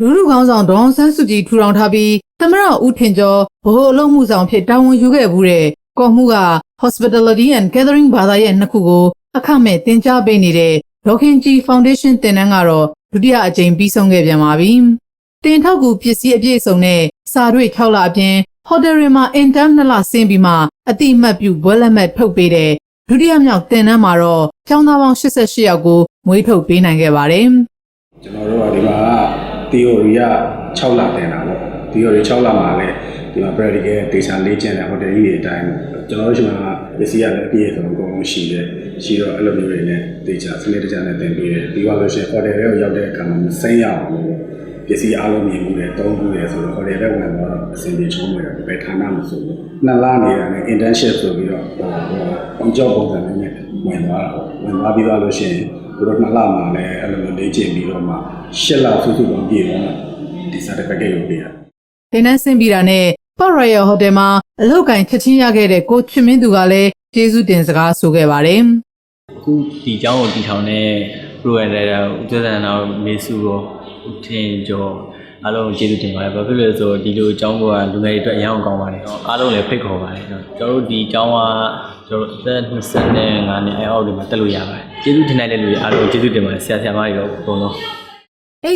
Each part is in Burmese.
လူလူကောင်းဆောင်ဒေါအောင်ဆန်းစုကြည်ထူထောင်ထားပြီးသမရဦးထင်ကျော်ဗဟိုအလုပ်မှုဆောင်ဖြစ်တာဝန်ယူခဲ့မှုတဲ့ကော်မှုက Hospitality and Gathering ဘာသာရဲ့နှစ်ခုကိုအခမဲ့တင် जा ပေးနေတဲ့ဒေါခင်ကြီး Foundation တင်နန်းကတော့ဒုတိယအကြိမ်ပြီးဆုံးခဲ့ပြန်ပါပြီ။တင်ထောက်ကူပစ္စည်းအပြည့်အစုံနဲ့စာရွက်6လအပြင်ဟိုတယ်တွေမှာ intern နှစ်လဆင်းပြီးမှအတိအမှတ်ပြုဘွဲလက်မှတ်ထုတ်ပေးတဲ့ဒုတိယမြောက်တင်နန်းမှာတော့ကျောင်းသားပေါင်း88ယောက်ကိုမွေးထုတ်ပေးနိုင်ခဲ့ပါတယ်။ကျွန်တော်တို့ကဒီမှာ theory က6လတင်တာပေါ့ theory 6လမှာလည်းဒီမှာ practical data လေ့ကျင့်တဲ့ hotel ကြီးတွေအတိုင်းကျွန်တော်တို့ရှိမှာပစ္စည်းရတယ်အပြည့်အစုံအကုန်လုံးရှိတယ်ရှိတော့အဲ့လိုမျိုးတွေနဲ့ data စနစ်တကျနဲ့သင်ပေးတယ်ပြီးသွားလို့ရှိရင် hotel တွေကိုရောက်တဲ့အခါမှာမစိမ့်ရအောင်လို့ပစ္စည်းအားလုံးမြင်မှုတွေတုံးမှုတွေဆိုတော့ hotel တွေဝင်တော့အဆင်ပြေချုံးတယ်ပဲဌာနမဆိုဘူးနှစ်လနေတာနဲ့ internship ဆိုပြီးတော့ဟိုဟိုကြောက်ပုံစံမျိုးနဲ့ဝင်သွားတာပေါ့ဝင်သွားပြီးသွားလို့ရှိရင် သူတို့နှစ်လမှာလည်းအဲ့လိုမျိုးလေ့ကျင့်ပြီးတော့မှရှစ်လစုစုပေါင်းပြည့်တော့ဒီ certificate ကိုပေးတာ တင်နန်းဆင်းပြီးတာနဲ့ပေါ့ရယ်ဟိုတယ်မှာအလုပ်ကိုင်ချက်ချင်းရခဲ့တဲ့ကိုချွမင်းသူကလည်းကျေးဇူးတင်စကားဆိုခဲ့ပါတယ် အခုဒီเจ้าကိုတီထောင်တဲ့ provider ဦးကျော်စံတော်မေစုရောဦးထင်ကျော်အားလုံးကိုကျေးဇူးတင်ပါတယ်ဘာဖြစ်လို့လဲဆိုတော့ဒီလိုအကြောင်းကလူငယ်တွေအတွက်အရင်အောင်ကောင်းပါတယ်အားလုံးလည်းဖိတ်ခေါ်ပါတယ်ကျွန်တော်တို့ဒီအကြောင်းက ကျွန်တော်အသက်25နှစ်အဲအောက်တွေမှာတက်လို့ရပါတယ်ကျေးဇူးတင်နိုင်တဲ့လူတွေအားလုံးကျေးဇူးတင်ပါတယ်ဆရာဆရာမတွေတော့အကုန်လုံး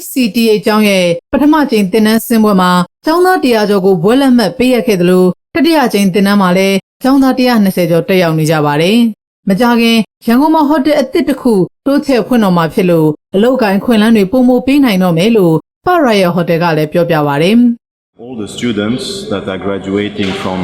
HCTA အကြောင်းရဲ့ပထမကြိမ်တင်နန်းဆင်းပွဲမှာကျောင်းသား100ကျော်ကိုဘွဲလက်မှတ်ပေးရခဲ့တယ်လို့တတိယကြိမ်တင်နန်းမှာလည်းကျောင်းသား120ကျော်တက်ရောက်နေကြပါတယ်မကြခင်ရန်ကုန်မှာဟိုတယ်အသစ်တစ်ခုတိုးချဲ့ဖွင့်တော်မှာဖြစ်လို့အလုပ်ကိုင်ခွင့်လန်းတွေပုံမပေးနိုင်တော့မယ်လို့ပေါ့ရယ်ဟိုတယ်ကလည်းပြောပြပါတယ် all the students that are graduating from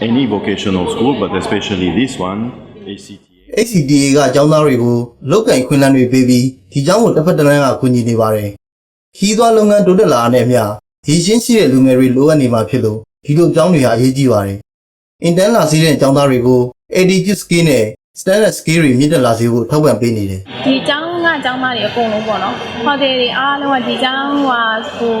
any vocational school, but especially this one, ACTA. ACDA ကအကြောင်းသားတွေကိုလောက်ကင်ခွင့်လန်းတွေပေးပြီးဒီကျောင်းကိုတစ်ဖက်တစ်လမ်းကကူညီနေပါတယ်။ခီးသွွားလုပ်ငန်းတိုးတက်လာတဲ့အမျှရည်ရှင်းရှိတဲ့လူငယ်တွေလိုအပ်နေမှာဖြစ်လို့ဒီလိုကျောင်းတွေဟာအရေးကြီးပါတယ်။ intern လာစီးတဲ့ကျောင်းသားတွေကို attitude skill နဲ့ standard skill တွေမြင့်တက်လာစေဖို့ထောက်ပံ့ပေးနေတယ်။ဒီကျောင်းကကျောင်းသားတွေအကုန်လုံးပေါ့နော်ဟိုတယ်တွေအားလုံးကဒီကျောင်းကဟို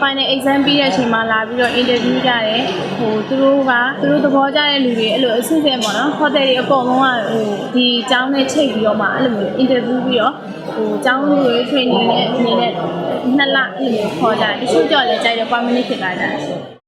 final exam ပြီးတဲ့အချိန်မှာလာပြီးတော့ interview ကြတယ်ဟိုသူတို့ကသူတို့သဘောကျတဲ့လူတွေအဲ့လိုအဆင့်ဆင့်ပေါ့နော်ဟိုတယ်တွေအကုန်လုံးကဟိုဒီကျောင်းနဲ့ချိတ်ပြီးတော့မှအဲ့လိုမျိုး interview ပြီးတော့ဟိုကျောင်းတွေ training နဲ့အနေနဲ့နှစ်လအဲ့လိုမျိုးခေါ်ကြတယ်တချို့ကြော်လည်းကြိုက်တယ် permanent ဖြစ်လာကြတယ်